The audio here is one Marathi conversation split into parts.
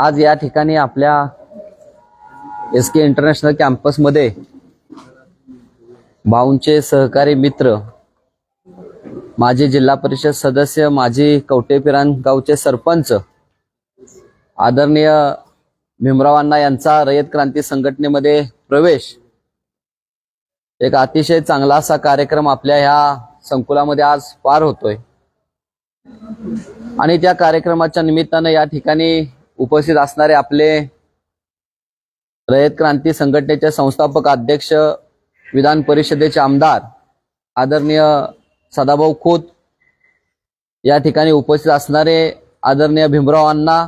आज या ठिकाणी आपल्या एस के इंटरनॅशनल कॅम्पसमध्ये भाऊंचे सहकारी मित्र माजी जिल्हा परिषद सदस्य माजी कवटेपिरान गावचे सरपंच आदरणीय भीमरावांना यांचा रयत क्रांती संघटनेमध्ये प्रवेश एक अतिशय चांगला असा कार्यक्रम आपल्या ह्या संकुलामध्ये आज पार होतोय. आणि त्या कार्यक्रमाच्या निमित्तानं या ठिकाणी उपस्थित असणारे आपले रयत क्रांती संघटनेचे संस्थापक अध्यक्ष विधान परिषदेचे आमदार आदरणीय सदाभाऊ खोत या ठिकाणी उपस्थित असणारे आदरणीय भीमराव अण्णा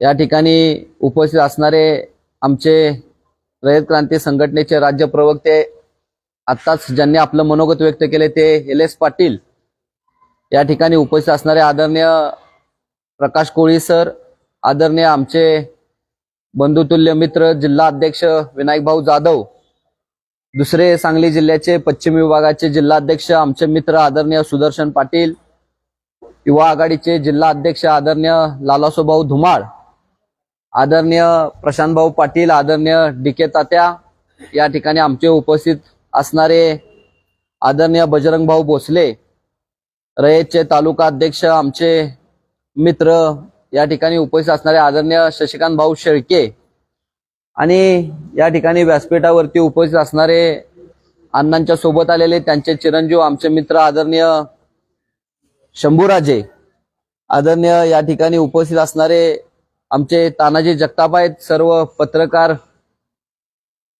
या ठिकाणी उपस्थित असणारे आमचे रयत क्रांती संघटनेचे राज्य प्रवक्ते आत्ताच ज्यांनी आपलं मनोगत व्यक्त केले ते एल एस पाटील या ठिकाणी उपस्थित असणारे आदरणीय प्रकाश कोळी सर आदरणीय आमचे बंधुतुल्य मित्र जिल्हा अध्यक्ष विनायक भाऊ जाधव दुसरे सांगली जिल्ह्याचे पश्चिम विभागाचे जिल्हाध्यक्ष आमचे मित्र आदरणीय सुदर्शन पाटील युवा आघाडीचे जिल्हा अध्यक्ष आदरणीय लालासोभाऊ धुमाळ आदरणीय प्रशांत भाऊ पाटील आदरणीय डी के तात्या या ठिकाणी आमचे उपस्थित असणारे आदरणीय बजरंग भाऊ भोसले रयतचे तालुका अध्यक्ष आमचे मित्र या ठिकाणी उपस्थित असणारे आदरणीय शशिकांत भाऊ शेळके आणि या ठिकाणी व्यासपीठावरती उपस्थित असणारे अण्णांच्या सोबत आलेले त्यांचे चिरंजीव आमचे मित्र आदरणीय शंभूराजे आदरणीय या ठिकाणी उपस्थित असणारे आमचे तानाजी जगताप आहेत सर्व पत्रकार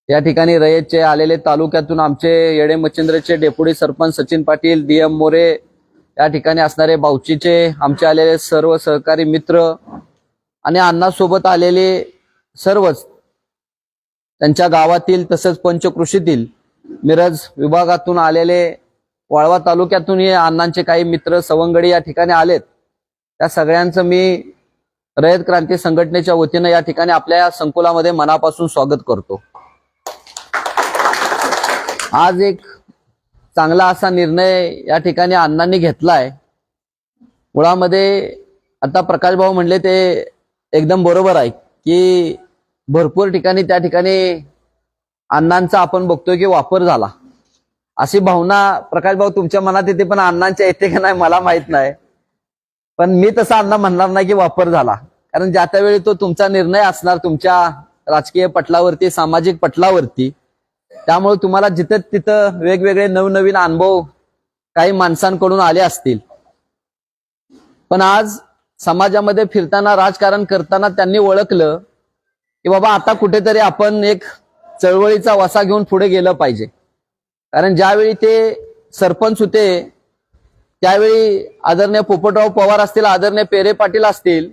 या ठिकाणी रयतचे आलेले तालुक्यातून आमचे येडे मच्छिंद्रचे deputy sarpanch Sachin Patil D M More या ठिकाणी असणारे बावचीचे आमचे आलेले सर्व सहकारी मित्र आणि अण्णासोबत आलेले सर्वच त्यांच्या गावातील तसंच पंचकृषीतील मिरज विभागातून आलेले वाळवा तालुक्यातून हे अण्णांचे काही मित्र सवंगडी या ठिकाणी आलेत. त्या सगळ्यांचं मी रयत क्रांती संघटनेच्या वतीनं या ठिकाणी आपल्या या संकुलामध्ये मनापासून स्वागत करतो. आज एक चांगला असा निर्णय या ठिकाणी अण्णांनी घेतला आहे मुळामध्ये आता प्रकाश भाऊ म्हणले ते एकदम बरोबर आहे की भरपूर ठिकाणी त्या ठिकाणी अण्णांचा आपण बघतोय की वापर झाला. अशी भावना प्रकाश भाऊ तुमच्या मनात येते पण अण्णांच्या येते का नाही मला माहीत नाही. पण मी तसा अण्णा म्हणणार नाही की वापर झाला. कारण ज्या त्यावेळी तो तुमचा निर्णय असणार तुमच्या राजकीय पटलावरती सामाजिक पटलावरती त्यामुळे तुम्हाला जिथं तिथं वेगवेगळे नवनवीन अनुभव काही माणसांकडून आले असतील. पण आज समाजामध्ये फिरताना राजकारण करताना त्यांनी ओळखलं की बाबा आता कुठेतरी आपण एक चळवळीचा वसा घेऊन पुढे गेलं पाहिजे. कारण ज्यावेळी ते सरपंच होते त्यावेळी आदरणीय पोपटराव पवार असतील आदरणीय पेरे पाटील असतील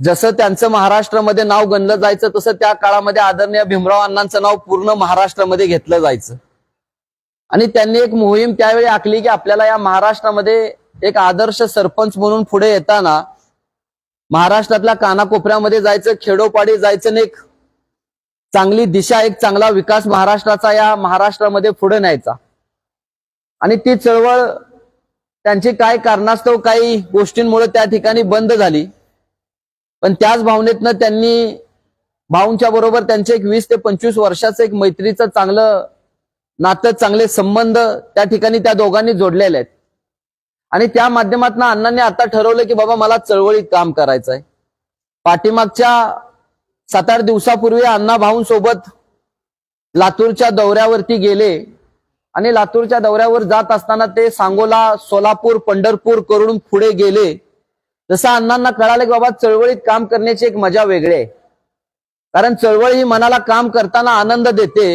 जसं त्यांचं महाराष्ट्रामध्ये नाव गणलं जायचं तसं त्या काळामध्ये आदरणीय भीमराव अण्णांचं नाव पूर्ण महाराष्ट्रामध्ये घेतलं जायचं. आणि त्यांनी एक मोहीम त्यावेळी आखली की आपल्याला या महाराष्ट्रामध्ये एक आदर्श सरपंच म्हणून पुढे येताना महाराष्ट्रातल्या कानाकोपऱ्यामध्ये जायचं खेडोपाडी जायचं आणि एक चांगली दिशा एक चांगला विकास महाराष्ट्राचा या महाराष्ट्रामध्ये पुढे न्यायचा. आणि ती चळवळ त्यांची काय कारणास्तव काही गोष्टींमुळे त्या ठिकाणी बंद झाली. पण त्याच भावनेतनं त्यांनी भाऊंच्या बरोबर त्यांचे एक वीस ते पंचवीस वर्षाचं एक मैत्रीचं चांगलं नातं चांगले संबंध त्या ठिकाणी त्या दोघांनी जोडलेले आहेत. आणि त्या माध्यमातून अण्णांनी आता ठरवलं की बाबा मला चळवळीत काम करायचं आहे पाठीमागच्या सात आठ दिवसापूर्वी अण्णा भाऊंसोबत लातूरच्या दौऱ्यावरती गेले. आणि लातूरच्या दौऱ्यावर जात असताना ते सांगोला सोलापूर पंढरपूर करून पुढे गेले. जसं अण्णांना कळालं की बाबा चळवळीत काम करण्याची एक मजा वेगळी आहे. कारण चळवळ ही मनाला काम करताना आनंद देते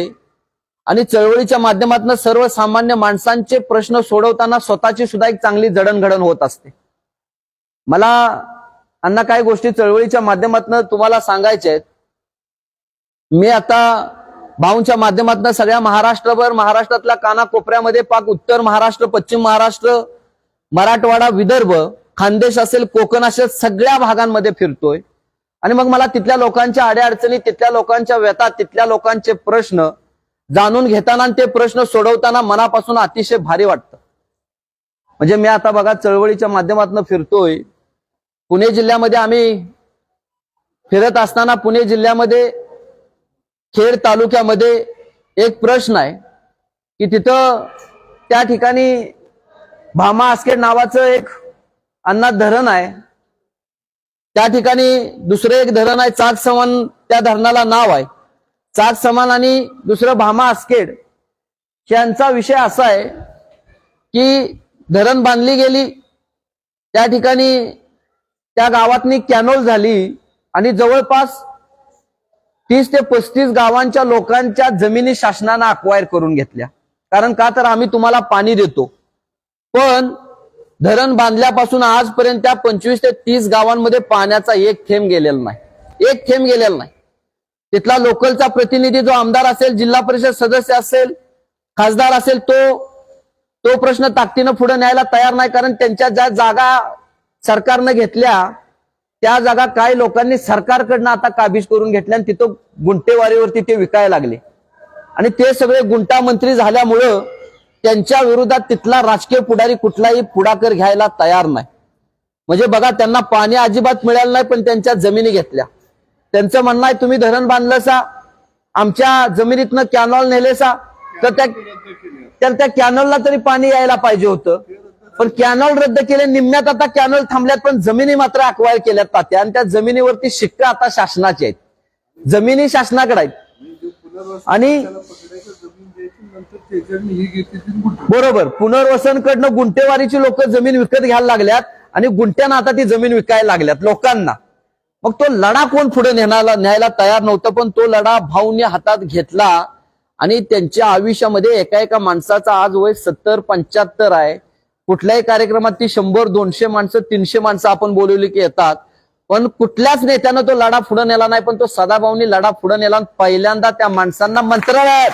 आणि चळवळीच्या माध्यमातून सर्वसामान्य माणसांचे प्रश्न सोडवताना स्वतःची सुद्धा एक चांगली जडणघडण होत असते. मला अण्णा काही गोष्टी चळवळीच्या माध्यमातून तुम्हाला सांगायच्या आहेत. मी आता भाऊंच्या माध्यमातून सगळ्या महाराष्ट्रभर महाराष्ट्रातल्या कानाकोपऱ्यामध्ये पाक उत्तर महाराष्ट्र पश्चिम महाराष्ट्र मराठवाडा विदर्भ खानदेश असेल कोकण असेल सगळ्या भागांमध्ये फिरतोय. आणि मग मला तिथल्या लोकांच्या अडीअडचणी तिथल्या लोकांच्या व्यथा तिथल्या लोकांचे प्रश्न जाणून घेताना ते प्रश्न सोडवताना मनापासून अतिशय भारी वाटतं. म्हणजे मी आता बघा चळवळीच्या माध्यमातून फिरतोय. पुणे जिल्ह्यामध्ये आम्ही फिरत असताना पुणे जिल्ह्यामध्ये खेड तालुक्यामध्ये एक प्रश्न आहे की तिथं त्या ठिकाणी भामा आस्केड नावाचं एक अण्णा धरण आहे. त्या ठिकाणी दुसरं एक धरण आहे चाक समान त्या धरणाला नाव आहे. चाक समान आणि दुसरं भामा आस्केड यांचा विषय असा आहे की धरण बांधली गेली त्या ठिकाणी त्या गावातनी कॅनोल झाली आणि जवळपास तीस ते पस्तीस गावांच्या लोकांच्या जमिनी शासनानं अक्वायर करून घेतल्या. कारण का तर आम्ही तुम्हाला पाणी देतो. पण धरण बांधल्यापासून आजपर्यंत त्या पंचवीस ते तीस गावांमध्ये पाण्याचा एक थेंब गेलेला नाही. एक थेंब गेलेला नाही. तिथला लोकलचा प्रतिनिधी जो आमदार असेल जिल्हा परिषद सदस्य असेल खासदार असेल तो तो प्रश्न ताकदीनं पुढे न्यायला तयार नाही कारण त्यांच्या ज्या जागा सरकारनं घेतल्या त्या जागा काही लोकांनी सरकारकडनं आता काबीज करून घेतल्या आणि तिथं गुंटेवारीवरती ते विकायला लागले. आणि ते सगळे गुंटा मंत्री झाल्यामुळं त्यांच्या विरोधात तिथला राजकीय पुढारी कुठलाही पुढाकर घ्यायला तयार नाही. म्हणजे बघा त्यांना पाणी अजिबात मिळालं नाही पण त्यांच्या जमिनी घेतल्या. त्यांचं म्हणणं आहे तुम्ही धरण बांधलं सा आमच्या जमिनीतनं कॅनॉल नेले सा तर त्या तर त्या कॅनॉलला तरी पाणी यायला पाहिजे होतं. पण कॅनॉल रद्द केले निम्म्यात आता कॅनॉल थांबल्यात पण जमिनी मात्र अक्वायर केल्यात तात्या. आणि त्या जमिनीवरती शिक्का आता शासनाची आहेत. जमिनी शासनाकडे आहेत. आणि बरोबर. पुनर्वसनकडनं गुंटेवारीची लोक जमीन विकत घ्यायला लागल्यात आणि गुंट्यानं आता ती जमीन विकायला लागल्यात लोकांना. मग तो लढा कोण पुढे नेण्याला न्यायला तयार नव्हतं पण तो लढा भाऊने हातात घेतला आणि त्यांच्या आयुष्यामध्ये एका एका माणसाचा आज वय सत्तर पंच्याहत्तर आहे. कुठल्याही कार्यक्रमात ती शंभर दोनशे माणसं तीनशे माणसं आपण बोलवली की येतात. पण कुठल्याच नेत्यानं तो लढा पुढे नेला नाही पण तो सदाभाऊनी लढा पुढे नेला आणि पहिल्यांदा त्या माणसांना मंत्रालयात.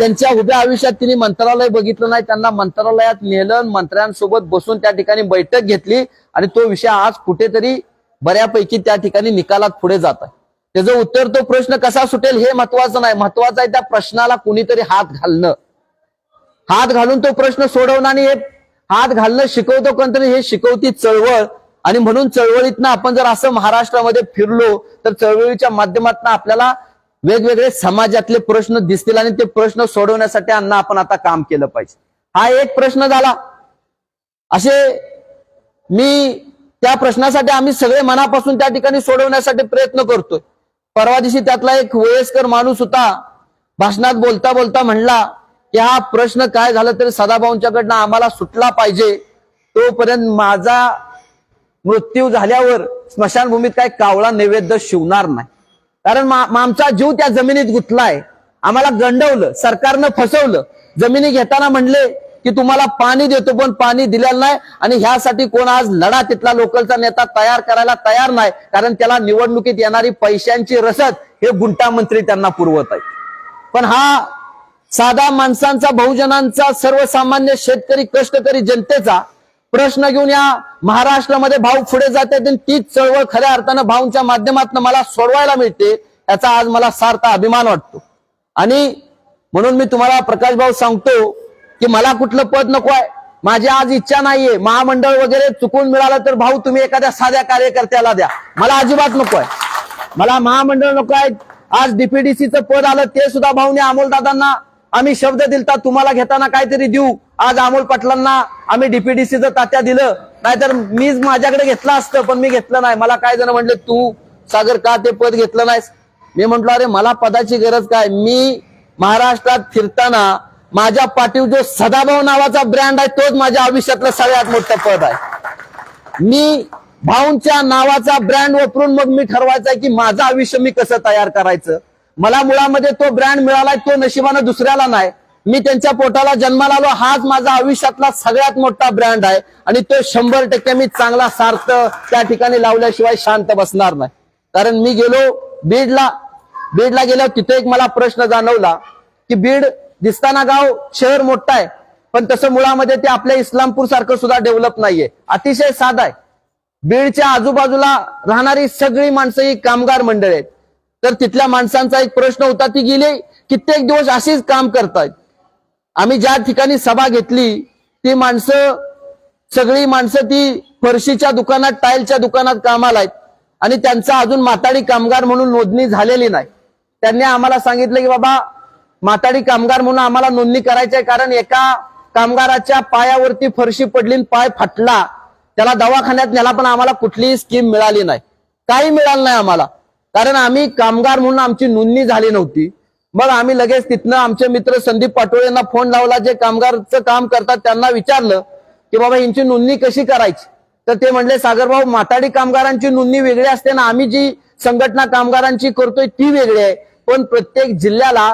त्यांच्या उभ्या आयुष्यात तिने मंत्रालय बघितलं नाही. त्यांना मंत्रालयात नेलं मंत्र्यांसोबत बसून त्या ठिकाणी बैठक घेतली आणि तो विषय आज कुठेतरी बऱ्यापैकी त्या ठिकाणी निकालात पुढे जात आहे. त्याचं उत्तर तो प्रश्न कसा सुटेल हे महत्वाचं नाही. महत्वाचं आहे त्या प्रश्नाला कुणीतरी हात घालणं. हात घालून तो प्रश्न सोडवणं आणि हे हात घालणं शिकवतो कोणतरी हे शिकवती चळवळ. आणि म्हणून चळवळीतनं आपण जर असं महाराष्ट्रामध्ये फिरलो तर चळवळीच्या माध्यमातून आपल्याला वेगवेगळे समाजातले प्रश्न दिसतील आणि ते प्रश्न सोडवण्यासाठी अण्णा आपण आता काम केलं पाहिजे. हा एक प्रश्न झाला. असे मी त्या प्रश्नासाठी आम्ही सगळे मनापासून त्या ठिकाणी सोडवण्यासाठी प्रयत्न करतोय. परवा दिवशी त्यातला एक वयस्कर माणूस होता भाषणात बोलता बोलता म्हणला की हा प्रश्न काय झाला तरी सदाभाऊंच्याकडनं आम्हाला सुटला पाहिजे. तोपर्यंत माझा मृत्यू झाल्यावर स्मशानभूमीत काय कावळा नैवेद्य शिवणार नाही. कारण आमचा जीव त्या जमिनीत गुंतलाय. आम्हाला गंडवलं सरकारनं फसवलं. जमिनी घेताना म्हणले की तुम्हाला पाणी देतो पण पाणी दिलेलं नाही आणि ह्यासाठी कोण आज लढा तिथला लोकलचा नेता तयार करायला तयार नाही. कारण त्याला निवडणुकीत येणारी पैशांची रसद हे गुंटा मंत्री त्यांना पुरवत आहे पण हा साधा माणसांचा बहुजनांचा सर्वसामान्य शेतकरी कष्टकरी जनतेचा प्रश्न घेऊन या. महाराष्ट्रामध्ये भाऊ पुढे जाते आणि तीच चळवळ खऱ्या अर्थानं भाऊंच्या माध्यमातून मला सोडवायला मिळते याचा आज मला सार्थ अभिमान वाटतो. आणि म्हणून मी तुम्हाला प्रकाश भाऊ सांगतो की मला कुठलं पद नको आहे. माझी आज इच्छा नाहीये. महामंडळ वगैरे चुकून मिळालं तर भाऊ तुम्ही एखाद्या साध्या कार्यकर्त्याला द्या. मला अजिबात नको आहे. मला महामंडळ नको आहे. आज डीपीडीसीचं पद आलं ते सुद्धा भाऊने अमोलदादांना आम्ही शब्द दिलता तुम्हाला घेताना काहीतरी देऊ. आज अमोल पाटलांना आम्ही डीपीडीसीचं तात्या दिलं. नाहीतर मीच माझ्याकडे घेतलं असतं पण मी घेतलं नाही. मला काय जण म्हणले तू सागर का ते पद घेतलं नाहीस? मी म्हंटल अरे मला पदाची गरज काय? मी महाराष्ट्रात फिरताना माझ्या पाठीवर जो सदाभाऊ नावाचा ब्रँड आहे तोच माझ्या आयुष्यातलं सगळ्यात मोठं पद आहे. मी भाऊंच्या नावाचा ब्रँड वापरून मग मी ठरवायचं की माझं आयुष्य मी कसं तयार करायचं? मला मुळामध्ये तो ब्रँड मिळालाय तो नशिबानं दुसऱ्याला नाही. मी त्यांच्या पोटाला जन्माला आलो. हाच माझा आयुष्यातला सगळ्यात मोठा ब्रँड आहे. आणि तो शंभर टक्के मी चांगला सार्थ त्या ठिकाणी लावल्याशिवाय शांत बसणार नाही. कारण मी गेलो बीडला. बीडला गेल्यावर तिथे एक मला प्रश्न जाणवला की बीड दिसताना गाव शहर मोठं आहे पण तसं मुळामध्ये ते आपल्या इस्लामपूर सारखं सुद्धा डेव्हलप नाहीये. अतिशय साधा आहे. बीडच्या आजूबाजूला राहणारी सगळी माणसं ही कामगार मंडळ आहेत. तर तिथल्या माणसांचा एक प्रश्न होता ती गेले कित्येक दिवस अशीच काम करतायत. आम्ही ज्या ठिकाणी सभा घेतली ती माणसं सगळी माणसं ती फरशीच्या दुकानात टाईलच्या दुकानात कामाला आहेत. आणि त्यांचा अजून माताडी कामगार म्हणून नोंदणी झालेली नाही. त्यांनी आम्हाला सांगितलं की बाबा माताडी कामगार म्हणून आम्हाला नोंदणी करायची आहे कारण एका कामगाराच्या पायावरती फरशी पडली आणि पाय फाटला. त्याला दवाखान्यात नेला पण आम्हाला कुठलीही स्कीम मिळाली नाही. काही मिळालं नाही आम्हाला. कारण आम्ही कामगार म्हणून आमची नोंदणी झाली नव्हती. मग आम्ही लगेच तिथनं आमचे मित्र संदीप पाटोळे यांना फोन लावला. जे कामगारचं काम करतात त्यांना विचारलं की बाबा यांची नोंदणी कशी करायची? तर ते म्हणले सागरभाऊ माताडी कामगारांची नोंदणी वेगळी असते ना आम्ही जी संघटना कामगारांची करतोय ती वेगळी आहे. पण प्रत्येक जिल्ह्याला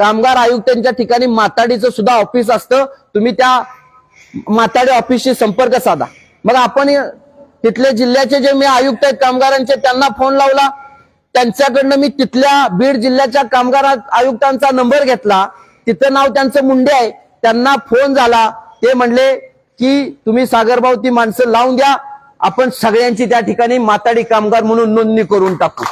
कामगार आयुक्तांच्या ठिकाणी माताडीचं सुद्धा ऑफिस असतं. तुम्ही त्या माताडी ऑफिसशी संपर्क साधा. मग आपण तिथले जिल्ह्याचे जे मी आयुक्त आहेत कामगारांचे त्यांना फोन लावला. त्यांच्याकडनं मी तिथल्या बीड जिल्ह्याच्या कामगार आयुक्तांचा नंबर घेतला. तिथं नाव त्यांचं मुंडे आहे. त्यांना फोन झाला. ते म्हणले की तुम्ही सागरभाऊ ती माणसं लावून द्या. आपण सगळ्यांची त्या ठिकाणी माताडी कामगार म्हणून नोंदणी करून टाकू.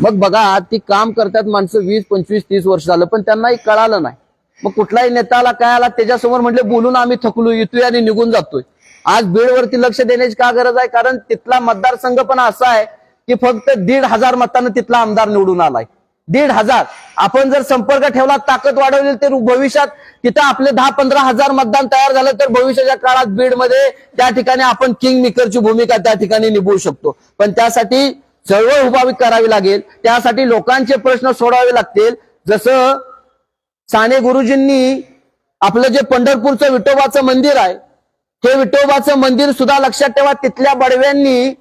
मग बघा ती काम करतात माणसं वीस पंचवीस तीस वर्ष झालं पण त्यांनाही कळालं नाही. मग कुठलाही नेताला काय आला त्याच्यासमोर म्हटले बोलून आम्ही थकलो येतोय आणि निघून जातोय. आज बीडवरती लक्ष देण्याची का गरज आहे? कारण तिथला मतदारसंघ पण असा आहे की फक्त दीड हजार मतानं तिथला आमदार निवडून आलाय. दीड हजार. आपण जर संपर्क ठेवला ताकद वाढवली तर भविष्यात तिथं आपले दहा पंधरा हजार मतदान तयार झालं तर भविष्याच्या काळात बीडमध्ये त्या ठिकाणी आपण किंग मेकरची भूमिका त्या ठिकाणी निभवू शकतो. पण त्यासाठी चळवळ उभावी करावी लागेल. त्यासाठी लोकांचे प्रश्न सोडावे लागतील. जसं साने गुरुजींनी आपलं जे पंढरपूरचं विठोबाचं मंदिर आहे हे विठोबाचं मंदिर सुद्धा लक्षात ठेवा तिथल्या बडव्यांनी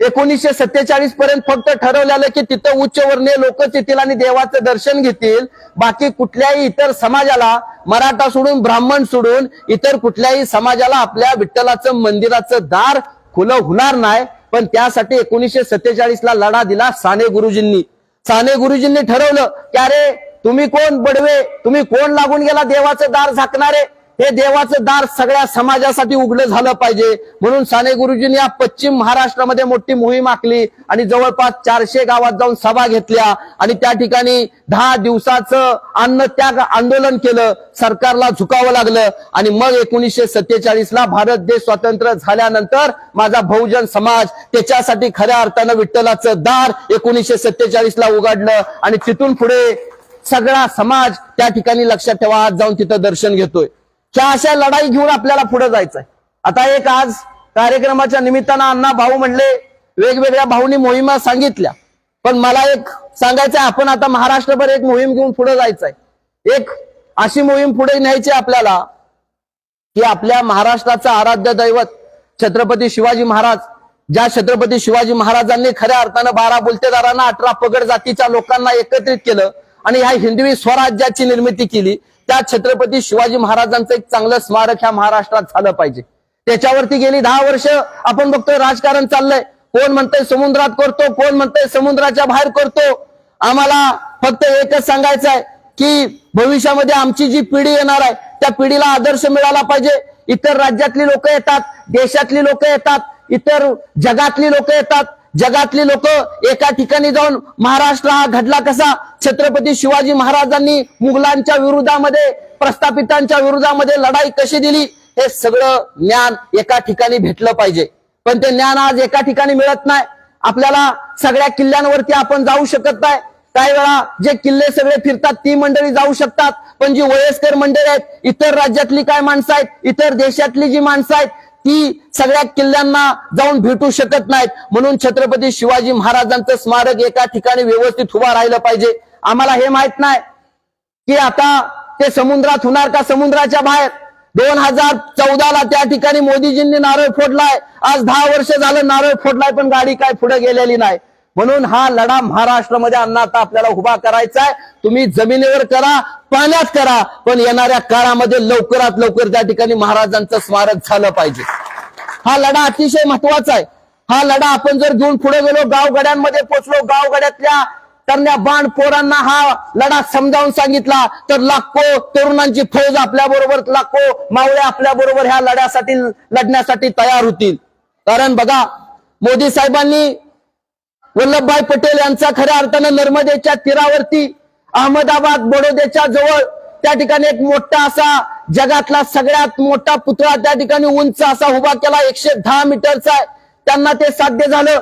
एकोणीसशे सत्तेचाळीस पर्यंत फक्त ठरवलेलं की तिथं उच्चवर्णीय लोकच येतील आणि देवाचं दर्शन घेतील. बाकी कुठल्याही इतर समाजाला मराठा सोडून ब्राह्मण सोडून इतर कुठल्याही समाजाला आपल्या विठ्ठलाचं मंदिराचं दार खुलं होणार नाही. पण त्यासाठी एकोणीसशे सत्तेचाळीस ला लढा दिला साने गुरुजींनी. साने गुरुजींनी ठरवलं की अरे तुम्ही कोण बडवे? तुम्ही कोण लागून गेला देवाचं दार झाकणारे? हे देवाचं दार सगळ्या समाजासाठी उघडं झालं पाहिजे. म्हणून साने गुरुजींनी या पश्चिम महाराष्ट्रामध्ये मोठी मोहीम आखली आणि जवळपास चारशे गावात जाऊन सभा घेतल्या आणि त्या ठिकाणी दहा दिवसाचं अन्न त्याग आंदोलन केलं. सरकारला झुकावं लागलं आणि मग एकोणीसशे सत्तेचाळीस ला भारत देश स्वतंत्र झाल्यानंतर माझा बहुजन समाज त्याच्यासाठी खऱ्या अर्थानं विठ्ठलाचं दार एकोणीसशे सत्तेचाळीस ला उघडलं आणि तिथून पुढे सगळा समाज त्या ठिकाणी लक्षात ठेवा. आज जाऊन तिथं दर्शन घेतोय. ह्या अशा लढाई घेऊन आपल्याला पुढे जायचंय. आता एक आज कार्यक्रमाच्या निमित्तानं अण्णा भाऊ म्हणले वेगवेगळ्या भाऊनी मोहिमा सांगितल्या. पण मला एक सांगायचंय आपण आता महाराष्ट्रभर एक मोहीम घेऊन पुढे जायचंय. एक अशी मोहीम पुढे न्यायची आपल्याला की आपल्या महाराष्ट्राचं आराध्य दैवत छत्रपती शिवाजी महाराज ज्या छत्रपती शिवाजी महाराजांनी खऱ्या अर्थानं बारा बोलतेदारांना अठरा पगड जातीच्या लोकांना एकत्रित केलं आणि ह्या हिंदवी स्वराज्याची निर्मिती केली त्या छत्रपती शिवाजी महाराजांचं एक चांगलं स्मारक ह्या महाराष्ट्रात झालं पाहिजे. त्याच्यावरती गेली दहा वर्ष आपण बघतोय राजकारण चाललंय. कोण म्हणतंय समुद्रात करतो कोण म्हणतंय समुद्राच्या बाहेर करतो. आम्हाला फक्त एकच सांगायचं आहे की भविष्यामध्ये आमची जी पिढी येणार आहे त्या पिढीला आदर्श मिळाला पाहिजे. इतर राज्यातली लोक येतात देशातली लोक येतात इतर जगातली लोक येतात. जगातली लोक एका ठिकाणी जाऊन महाराष्ट्र हा घडला कसा? छत्रपती शिवाजी महाराजांनी मुघलांच्या विरोधामध्ये प्रस्थापितांच्या विरोधामध्ये लढाई कशी दिली? हे सगळं ज्ञान एका ठिकाणी भेटलं पाहिजे. पण ते ज्ञान आज एका ठिकाणी मिळत नाही. आपल्याला सगळ्या किल्ल्यांवरती आपण जाऊ शकत नाही. काही वेळा जे किल्ले सगळे फिरतात ती मंडळी जाऊ शकतात. पण जी वयस्कर मंडळी आहेत इतर राज्यातली काय माणसं आहेत इतर देशातली जी माणसं आहेत ती सगळ्या किल्ल्यांना जाऊन भेटू शकत नाहीत. म्हणून छत्रपती शिवाजी महाराजांचं स्मारक एका ठिकाणी व्यवस्थित उभा राहिलं पाहिजे. आम्हाला हे माहीत नाही की आता ते समुद्रात होणार का समुद्राच्या बाहेर? दोन हजार चौदाला त्या ठिकाणी मोदीजींनी नारळ फोडलाय. आज दहा वर्ष झालं नारळ फोडलाय पण गाडी काय पुढे गेलेली नाही. म्हणून हा लढा महाराष्ट्रामध्ये अण्णा आता आपल्याला उभा करायचा आहे. तुम्ही जमिनीवर करा पाण्यात करा पण येणाऱ्या काळामध्ये लवकरात लवकर त्या ठिकाणी महाराजांचं स्मारक झालं पाहिजे. हा लढा अतिशय महत्त्वाचा आहे. हा लढा आपण जर घेऊन पुढे गेलो गावगड्यांमध्ये पोचलो गावगड्यातल्या तरण्या बाण पोरांना हा लढा समजावून सांगितला तर लाखो तरुणांची फौज आपल्या बरोबर लाखो मावळ्या आपल्या बरोबर ह्या लढ्यासाठी लढण्यासाठी तयार होतील. कारण बघा मोदी साहेबांनी वल्लभभाई पटेल यांचा खऱ्या अर्थानं नर्मदेच्या तीरावरती अहमदाबाद बडोद्याच्या जवळ त्या ठिकाणी एक मोठा असा जगातला सगळ्यात मोठा पुतळा त्या ठिकाणी उंच असा उभा केला एकशे दहा मीटरचा आहे. त्यांना ते साध्य झालं.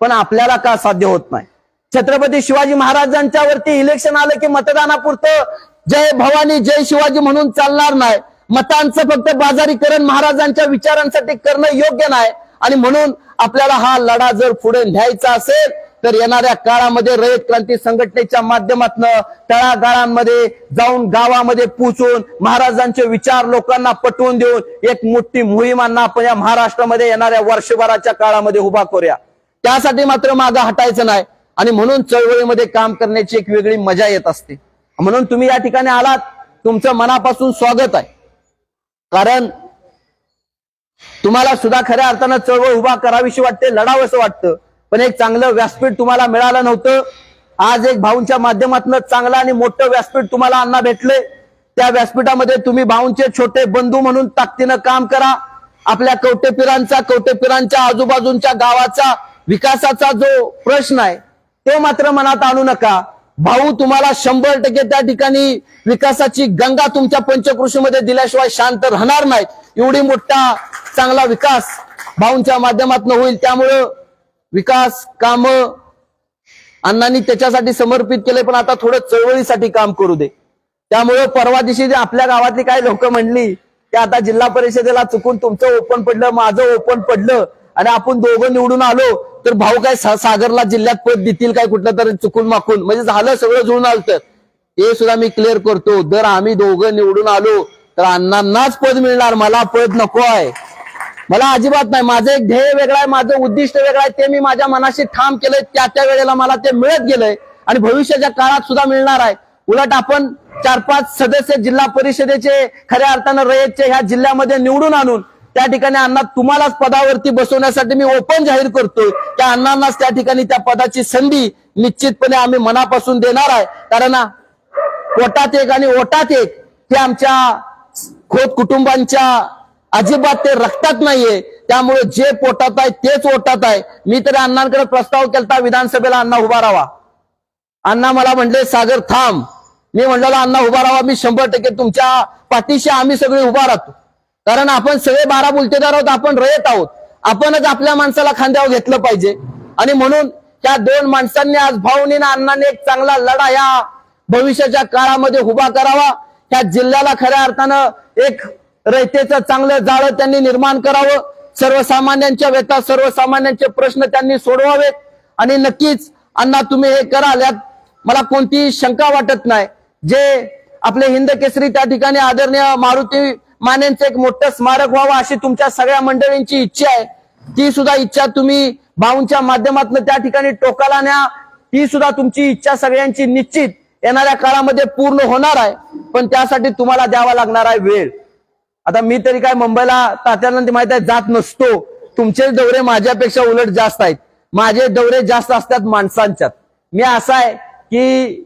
पण आपल्याला का साध्य होत नाही? छत्रपती शिवाजी महाराजांच्या वरती इलेक्शन आलं की मतदानापुरतं जय भवानी जय शिवाजी म्हणून चालणार नाही. मतांचं फक्त बाजारीकरण महाराजांच्या विचारांसाठी करणं योग्य नाही. आणि म्हणून आपल्याला हा लढा जर पुढे न्यायचा असेल तर येणाऱ्या काळामध्ये रयत क्रांती संघटनेच्या माध्यमातून तळागाळांमध्ये जाऊन गावामध्ये पोचून महाराजांचे विचार लोकांना पटवून देऊन एक मोठी मोहिमांना आपण या महाराष्ट्रामध्ये येणाऱ्या वर्षभराच्या काळामध्ये उभा करूया. त्यासाठी मात्र मागं हटायचं नाही आणि म्हणून चळवळीमध्ये काम करण्याची एक वेगळी मजा येत असते. म्हणून तुम्ही या ठिकाणी आलात तुमचं मनापासून स्वागत आहे. कारण तुम्हाला सुद्धा खऱ्या अर्थानं चळवळ उभा करावीशी वाटते लढावंसं वाटतं. पण एक चांगलं व्यासपीठ तुम्हाला मिळालं नव्हतं. आज एक भाऊंच्या माध्यमातून चांगलं आणि मोठं व्यासपीठ तुम्हाला अण्णा भेटले. त्या व्यासपीठामध्ये तुम्ही भाऊंचे छोटे बंधू म्हणून ताकदीनं काम करा. आपल्या कवटेपिरांचा कवटेपिरांच्या आजूबाजूच्या गावाचा विकासाचा जो प्रश्न आहे तो मात्र मनात आणू नका. भाऊ तुम्हाला शंभर टक्के त्या ठिकाणी विकासाची गंगा तुमच्या पंचकृषीमध्ये दिल्याशिवाय शांत राहणार नाही. एवढी मोठा चांगला विकास भाऊंच्या माध्यमातून होईल. त्यामुळं विकास काम अण्णांनी त्याच्यासाठी समर्पित केले पण आता थोडं चळवळीसाठी काम करू दे. त्यामुळे परवा दिवशी जे आपल्या गावातली काही लोक म्हणली की आता जिल्हा परिषदेला चुकून तुमचं ओपन पडलं माझं ओपन पडलं आणि आपण दोघं निवडून आलो तर भाऊ काय सागरला जिल्ह्यात पद देतील काय कुठलं तरी चुकून माकून. म्हणजे झालं सगळं जुळून आलं तर ते सुद्धा मी क्लिअर करतो. जर आम्ही दोघं निवडून आलो तर अण्णांनाच पद मिळणार. मला पद नको आहे. मला अजिबात नाही. माझं एक ध्येय वेगळं आहे माझं उद्दिष्ट वेगळं आहे ते मी माझ्या मनाशी ठाम केलंय त्या त्या वेळेला मला ते मिळत गेलंय. आणि भविष्याच्या काळात सुद्धा मिळणार आहे. उलट आपण चार पाच सदस्य जिल्हा परिषदेचे खऱ्या अर्थानं रयतचे ह्या जिल्ह्यामध्ये निवडून आणून त्या ठिकाणी अण्णा तुम्हालाच पदावरती बसवण्यासाठी मी ओपन जाहीर करतोय. त्या अण्णांनाच त्या ठिकाणी त्या पदाची संधी निश्चितपणे आम्ही मनापासून देणार आहे. कारण पोटात एक आणि ओटात एक हे आमच्या खोत कुटुंबांच्या अजिबात ते रक्तात नाहीये. त्यामुळे जे पोटात आहे तेच ओटात आहे. मी तरी अण्णांकडे प्रस्ताव केला विधानसभेला अण्णा उभा राहा. अण्णा मला म्हणले सागर थांब. मी म्हणलेलो अण्णा उभा राहावा मी शंभर टक्के तुमच्या पाठीशी आम्ही सगळे उभा राहतो. कारण आपण सगळे बारा बुलतेदार आहोत आपण रयत आहोत. आपणच आपल्या माणसाला खांद्यावर घेतलं पाहिजे. आणि म्हणून त्या दोन माणसांनी आज भाऊनी आणि अण्णांनी एक चांगला लढा या भविष्याच्या काळामध्ये उभा करावा. त्या जिल्ह्याला खऱ्या अर्थानं एक रयतेचं चांगलं जाळं त्यांनी निर्माण करावं. सर्वसामान्यांच्या व्यथा सर्वसामान्यांचे प्रश्न त्यांनी सोडवावेत. आणि नक्कीच अण्णा तुम्ही हे कराल यात मला कोणतीही शंका वाटत नाही. जे आपले हिंद केसरी त्या ठिकाणी आदरणीय मारुती मानेंचं एक मोठं स्मारक व्हावं अशी तुमच्या सगळ्या मंडळींची इच्छा आहे. ती सुद्धा इच्छा तुम्ही भाऊंच्या माध्यमातून त्या ठिकाणी टोकाला न्या. ती सुद्धा तुमची इच्छा सगळ्यांची निश्चित येणाऱ्या काळामध्ये पूर्ण होणार आहे. पण त्यासाठी तुम्हाला द्यावा लागणार आहे वेळ. आता मी तरी काय मुंबईला तात्याला माहीत आहे जात नसतो. तुमचे दौरे माझ्यापेक्षा उलट जास्त आहेत. माझे दौरे जास्त असतात माणसांच्यात. मी असा आहे की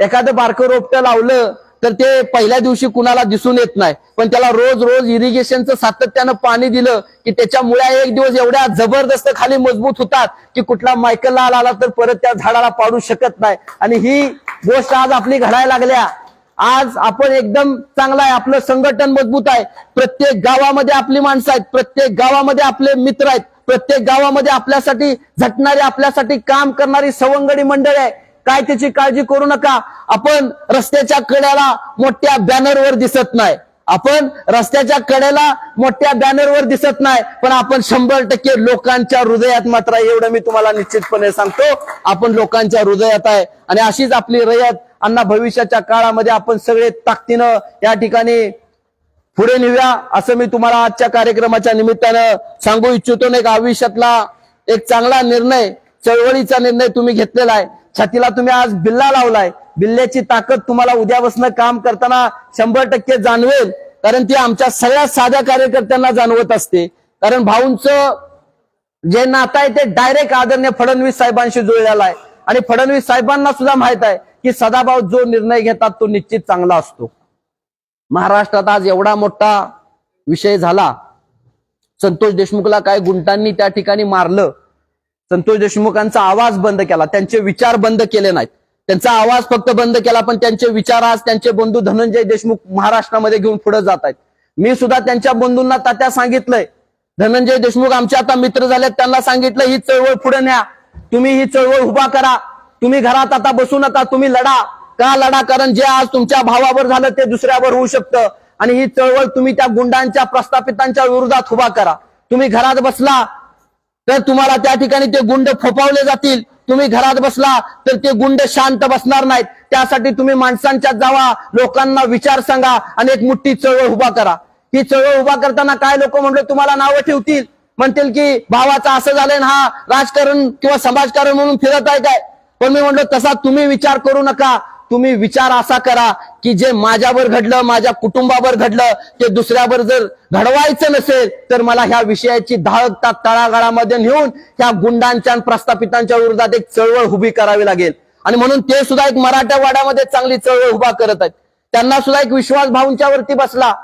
एखादं बारकं रोपटं लावलं तर ते पहिल्या दिवशी कुणाला दिसून येत नाही. पण त्याला रोज रोज इरिगेशनचं सातत्यानं पाणी दिलं की त्याच्यामुळे एक दिवस एवढ्या जबरदस्त खाली मजबूत होतात की कुठला मायकल लाल आला तर परत त्या झाडाला पाडू शकत नाही. आणि ही गोष्ट आज आपली घडायला लागल्या. आज आपण एकदम चांगला आहे. आपलं संघटन मजबूत आहे. प्रत्येक गावामध्ये आपली माणसं आहेत. प्रत्येक गावामध्ये आपले मित्र आहेत. प्रत्येक गावामध्ये आपल्यासाठी झटणारी आपल्यासाठी काम करणारी सवंगडी मंडळी आहे. काय त्याची काळजी करू नका. आपण रस्त्याच्या कड्याला मोठ्या बॅनरवर दिसत नाही. आपण रस्त्याच्या कडेला मोठ्या बॅनरवर दिसत नाही. पण आपण शंभर टक्के लोकांच्या हृदयात मात्र एवढं मी तुम्हाला निश्चितपणे सांगतो. आपण लोकांच्या हृदयात आहे. आणि अशीच आपली रयत अण्णा भविष्याच्या काळामध्ये आपण सगळे ताकदीनं या ठिकाणी पुढे नेऊया. असं मी तुम्हाला आजच्या कार्यक्रमाच्या निमित्तानं सांगू इच्छितो. ना एक आयुष्यातला एक चांगला निर्णय चळवळीचा निर्णय तुम्ही घेतलेला आहे. छातीला तुम्ही आज बिल्ला लावलाय. बिल्ल्याची ताकद तुम्हाला उद्यापासून काम करताना शंभर टक्के जाणवेल. कारण ती आमच्या सगळ्या साध्या कार्यकर्त्यांना जाणवत असते. कारण भाऊंचं जे नातं आहे ते डायरेक्ट आदरणीय फडणवीस साहेबांशी जुळलेलं आहे. आणि फडणवीस साहेबांना सुद्धा माहीत आहे की सदाभाऊ जो निर्णय घेतात तो निश्चित चांगला असतो. महाराष्ट्रात आज एवढा मोठा विषय झाला. संतोष देशमुखला काय गुंटांनी त्या ठिकाणी मारलं. संतोष देशमुखांचा आवाज बंद केला. त्यांचे विचार बंद केले नाहीत. त्यांचा आवाज फक्त बंद केला पण त्यांचे विचार आज त्यांचे बंधू धनंजय देशमुख महाराष्ट्रामध्ये घेऊन पुढे जात आहेत. मी सुद्धा त्यांच्या बंधूंना तात्या सांगितलंय. धनंजय देशमुख आमचे आता मित्र झालेत त्यांना सांगितलं ही चळवळ पुढे न्या. तुम्ही ही चळवळ उभा करा. तुम्ही घरात आता बसू नका तुम्ही लढा. का लढा? कारण जे आज तुमच्या भावावर झालं ते दुसऱ्यावर होऊ शकतं. आणि ही चळवळ तुम्ही त्या गुंडांच्या प्रस्थापितांच्या विरोधात उभा करा. तुम्ही घरात बसला तर तुम्हाला त्या ठिकाणी ते गुंड फोपावले जातील. तुम्ही घरात बसला तर ते गुंड शांत बसणार नाहीत. त्यासाठी तुम्ही माणसांच्या जावा लोकांना विचार सांगा आणि एक मोठी चळवळ उभा करा. ही चळवळ उभा करताना काय लोक म्हणलं तुम्हाला नावं ठेवतील. म्हणतील की भावाचा असं झालंय ना हा राजकारण किंवा समाजकारण म्हणून फिरत आहे काय? पण मी म्हणलो तसा तुम्ही विचार करू नका. तुम्ही विचार असा करा की जे माझ्यावर घडलं माझ्या कुटुंबावर घडलं ते दुसऱ्यावर जर घडवायचं नसेल तर मला ह्या विषयाची धाळकता तळागाळामध्ये नेऊन ह्या गुंडांच्या आणि प्रस्थापितांच्या विरोधात एक चळवळ उभी करावी लागेल. आणि म्हणून ते सुद्धा एक मराठवाड्यामध्ये चांगली चळवळ उभा करत आहेत. त्यांना सुद्धा एक विश्वास भाऊंच्या वरती बसला.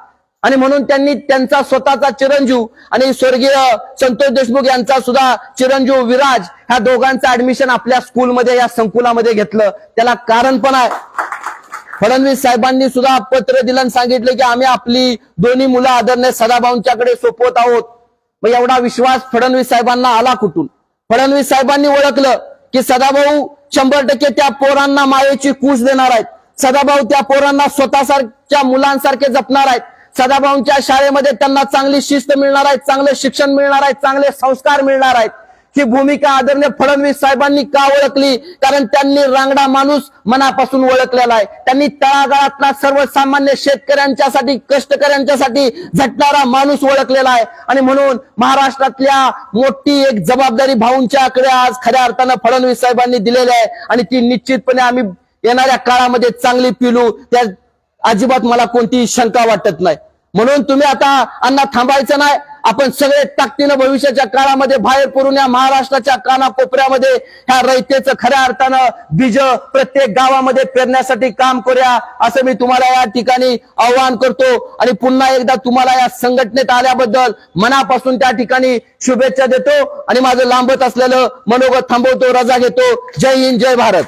आणि म्हणून त्यांनी त्यांचा स्वतःचा चिरंजीव आणि स्वर्गीय संतोष देशमुख यांचा सुद्धा चिरंजीव विराज ह्या दोघांचं ऍडमिशन आपल्या स्कूलमध्ये या संकुलामध्ये घेतलं. त्याला कारण पण आहे. फडणवीस साहेबांनी सुद्धा पत्र दिलं आणि सांगितलं की आम्ही आपली दोन्ही मुलं आदरणीय सदाभाऊंच्याकडे सोपवत आहोत. मग एवढा विश्वास फडणवीस साहेबांना आला कुठून? फडणवीस साहेबांनी ओळखलं की सदाभाऊ शंभर टक्के त्या पोरांना मायेची कूस देणार आहेत. सदाभाऊ त्या पोरांना स्वतःसारख्या मुलांसारखे जपणार आहेत. सदाभाऊंच्या शाळेमध्ये त्यांना चांगली शिस्त मिळणार आहे चांगले शिक्षण मिळणार आहे चांगले संस्कार मिळणार आहेत. ही भूमिका आदरणीय फडणवीस साहेबांनी का ओळखली? कारण त्यांनी रांगडा माणूस मनापासून ओळखलेला आहे. त्यांनी तळागाळातला सर्वसामान्य शेतकऱ्यांच्यासाठी कष्टकऱ्यांच्यासाठी झटणारा माणूस ओळखलेला आहे. आणि म्हणून महाराष्ट्रातल्या मोठी एक जबाबदारी भाऊंच्याकडे आज खऱ्या अर्थानं फडणवीस साहेबांनी दिलेली आहे. आणि ती निश्चितपणे आम्ही येणाऱ्या काळामध्ये चांगली पिलू त्या अजिबात मला कोणतीही शंका वाटत नाही. म्हणून तुम्ही आता अण्णा थांबायचं नाही. आपण सगळे ताकदीनं भविष्याच्या काळामध्ये बाहेर पडून या महाराष्ट्राच्या कानाकोपऱ्यामध्ये ह्या रयतेचं खऱ्या अर्थानं बीज प्रत्येक गावामध्ये पेरण्यासाठी काम करूया असं मी तुम्हाला या ठिकाणी आवाहन करतो. आणि पुन्हा एकदा तुम्हाला या संघटनेत आल्याबद्दल मनापासून त्या ठिकाणी शुभेच्छा देतो. आणि माझं लांबत असलेलं मनोगत थांबवतो रजा घेतो. जय हिंद जय भारत.